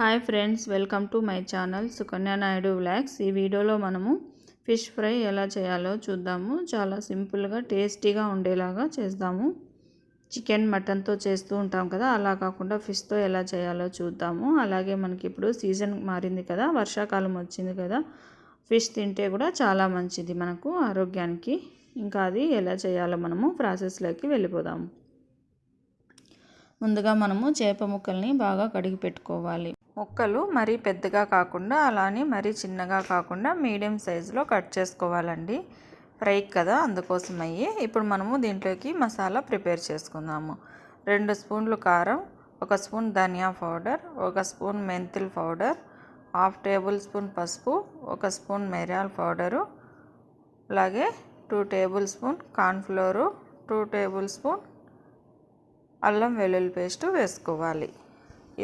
Hi friends welcome to my channel Sukanya Naidu vlogs. ఈ వీడియోలో మనము ఫిష్ ఫ్రై ఎలా చేయాలో చూద్దాము. చాలా సింపుల్గా టేస్టీగా ఉండేలాగా చేద్దాము చికెన్ మటన్తో చేస్తూ ఉంటాం కదా అలా కాకుండా ఫిష్తో ఎలా చేయాలో చూద్దాము. అలాగే మనకి ఇప్పుడు సీజన్ మారింది కదా వర్షాకాలం వచ్చింది కదా ఫిష్ తింటే కూడా చాలా మంచిది మనకు ఆరోగ్యానికి. ఇంకా అది ఎలా చేయాలో మనము ప్రాసెస్లోకి వెళ్ళిపోదాము. ముందుగా మనము చేప ముక్కల్ని బాగా కడిగి పెట్టుకోవాలి. ముక్కలు మరీ పెద్దగా కాకుండా అలానే మరీ చిన్నగా కాకుండా మీడియం సైజులో కట్ చేసుకోవాలండి. ఫ్రై కదా అందుకోసం అయ్యి. ఇప్పుడు మనము దీంట్లోకి మసాలా ప్రిపేర్ చేసుకుందాము. రెండు స్పూన్లు కారం ఒక స్పూన్ ధనియా పౌడర్ ఒక స్పూన్ మెంతుల్ పౌడర్ హాఫ్ టేబుల్ స్పూన్ పసుపు ఒక స్పూన్ మిరియాల పౌడరు అలాగే two tablespoon cornflour two tablespoon అల్లం వెల్లుల్లి పేస్టు వేసుకోవాలి.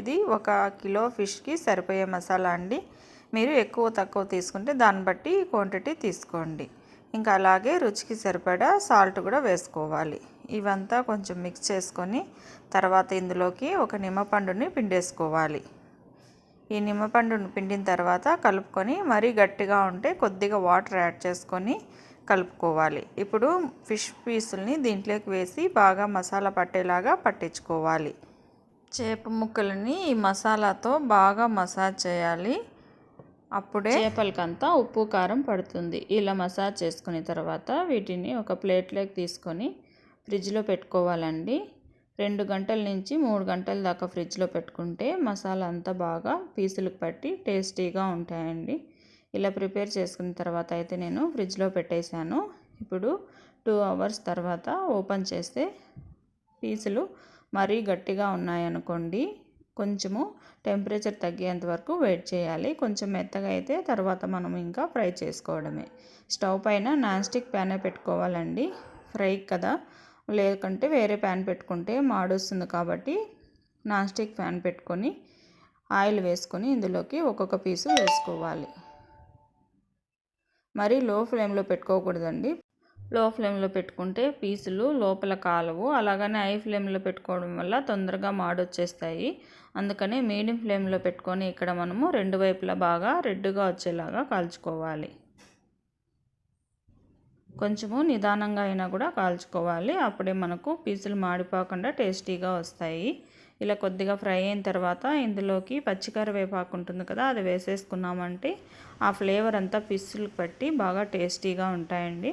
ఇది ఒక కిలో ఫిష్కి సరిపోయే మసాలా అండి. మీరు ఎక్కువ తక్కువ తీసుకుంటే దాన్ని బట్టి క్వాంటిటీ తీసుకోండి. ఇంకా అలాగే రుచికి సరిపడా సాల్ట్ కూడా వేసుకోవాలి. ఇవంతా కొంచెం మిక్స్ చేసుకొని తర్వాత ఇందులోకి ఒక నిమ్మపండుని పిండేసుకోవాలి. ఈ నిమ్మపండుని పిండిన తర్వాత కలుపుకొని మరీ గట్టిగా ఉంటే కొద్దిగా వాటర్ యాడ్ చేసుకొని కలుపుకోవాలి. ఇప్పుడు ఫిష్ పీసుల్ని దీంట్లోకి వేసి బాగా మసాలా పట్టేలాగా పట్టించుకోవాలి. చేప ముక్కలని ఈ మసాలాతో బాగా మసాజ్ చేయాలి. అప్పుడే చేపలకంతా ఉప్పు కారం పడుతుంది. ఇలా మసాజ్ చేసుకున్న తర్వాత వీటిని ఒక ప్లేట్లోకి తీసుకొని ఫ్రిడ్జ్లో పెట్టుకోవాలండి. రెండు గంటల నుంచి మూడు గంటల దాకా ఫ్రిడ్జ్లో పెట్టుకుంటే మసాలా అంతా బాగా పీసులకు పట్టి టేస్టీగా ఉంటాయండి. ఇలా ప్రిపేర్ చేసుకున్న తర్వాత అయితే నేను ఫ్రిడ్జ్లో పెట్టేశాను. ఇప్పుడు టూ అవర్స్ తర్వాత ఓపెన్ చేస్తే పీసులు మరీ గట్టిగా ఉన్నాయనుకోండి కొంచెము టెంపరేచర్ తగ్గేంత వరకు వెయిట్ చేయాలి. కొంచెం మెత్తగా అయితే తర్వాత మనం ఇంకా ఫ్రై చేసుకోవడమే. స్టవ్ పైన నాన్ స్టిక్ ప్యానే పెట్టుకోవాలండి. ఫ్రై కదా? లేకుంటే వేరే ప్యాన్ పెట్టుకుంటే మాడొస్తుంది కాబట్టి నాన్ స్టిక్ ప్యాన్ పెట్టుకొని ఆయిల్ వేసుకొని ఇందులోకి ఒక్కొక్క పీసు వేసుకోవాలి. మరి లో ఫ్లేమ్లో పెట్టుకోకూడదండి. లో ఫ్లేమ్లో పెట్టుకుంటే పీసులు లోపల కాలవు. అలాగనే హై ఫ్లేమ్లో పెట్టుకోవడం వల్ల తొందరగా మాడొచ్చేస్తాయి. అందుకనే మీడియం ఫ్లేమ్లో పెట్టుకొని ఇక్కడ మనము రెండు వైపులా బాగా రెడ్డుగా వచ్చేలాగా కాల్చుకోవాలి. కొంచెము నిదానంగా అయినా కూడా కాల్చుకోవాలి. అప్పుడే మనకు పీసులు మాడిపోకుండా టేస్టీగా వస్తాయి. ఇలా కొద్దిగా ఫ్రై అయిన తర్వాత ఇందులోకి పచ్చికరివేపాకు ఉంటుంది కదా అది వేసేసుకున్నామంటే ఆ ఫ్లేవర్ అంతా పీసులు పట్టి బాగా టేస్టీగా ఉంటాయండి.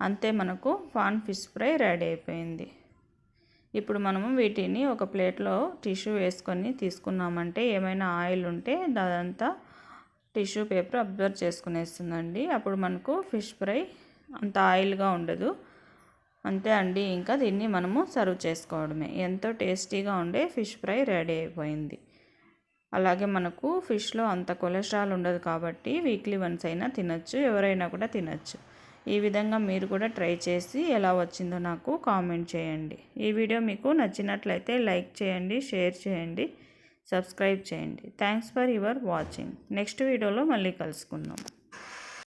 అంతే మనకు ఫాన్ ఫిష్ ఫ్రై రెడీ అయిపోయింది. ఇప్పుడు మనము వీటిని ఒక ప్లేట్లో టిష్యూ వేసుకొని తీసుకున్నామంటే ఏమైనా ఆయిల్ ఉంటే అదంతా టిష్యూ పేపర్ అబ్జర్వ్ చేసుకునేస్తుందండి. అప్పుడు మనకు ఫిష్ ఫ్రై అంత ఆయిల్గా ఉండదు. అంతే అండి. ఇంకా దీన్ని మనము సర్వ్ చేసుకోవడమే. ఎంతో టేస్టీగా ఉండే ఫిష్ ఫ్రై రెడీ అయిపోయింది. అలాగే మనకు ఫిష్లో అంత కొలెస్ట్రాల్ ఉండదు కాబట్టి వీక్లీ వన్స్ అయినా తినచ్చు. ఎవరైనా కూడా తినచ్చు. ఈ విధంగా మీరు కూడా ట్రై చేసి ఎలా వచ్చిందో నాకు కామెంట్ చేయండి. ఈ వీడియో మీకు నచ్చినట్లయితే లైక్ చేయండి షేర్ చేయండి సబ్స్క్రైబ్ చేయండి. Thanks for your watching. Next వీడియోలో మళ్ళీ కలుసుకుందాం.